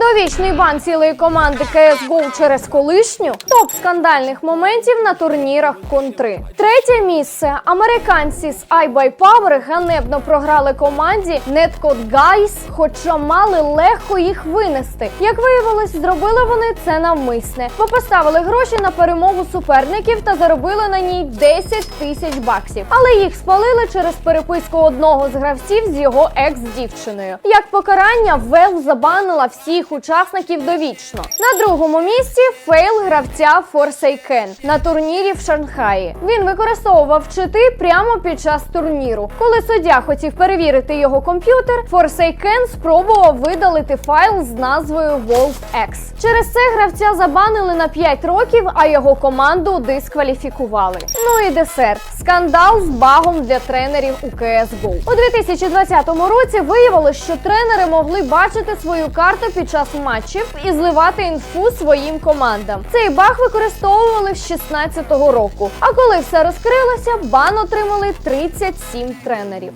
Довічний бан цілої команди CSGO через колишню. Топ скандальних моментів на турнірах контри. Третє місце. Американці з iBuyPower ганебно програли команді Netcode Guys, хоча мали легко їх винести. Як виявилось, зробили вони це навмисне, бо поставили гроші на перемогу суперників та заробили на ній 10 тисяч баксів. Але їх спалили через переписку одного з гравців з його екс-дівчиною. Як покарання, Valve забанила всіх учасників довічно. На другому місці фейл гравця Forsaken на турнірі в Шанхаї. Він використовував чити прямо під час турніру. Коли суддя хотів перевірити його комп'ютер, Forsaken спробував видалити файл з назвою WolfX. Через це гравця забанили на 5 років, а його команду дискваліфікували. Ну і десерт. Скандал з багом для тренерів у CSGO. У 2020 році виявилось, що тренери могли бачити свою карту під час матчів і зливати інфу своїм командам. Цей баг використовували з 16-го року. А коли все розкрилося, бан отримали 37 тренерів.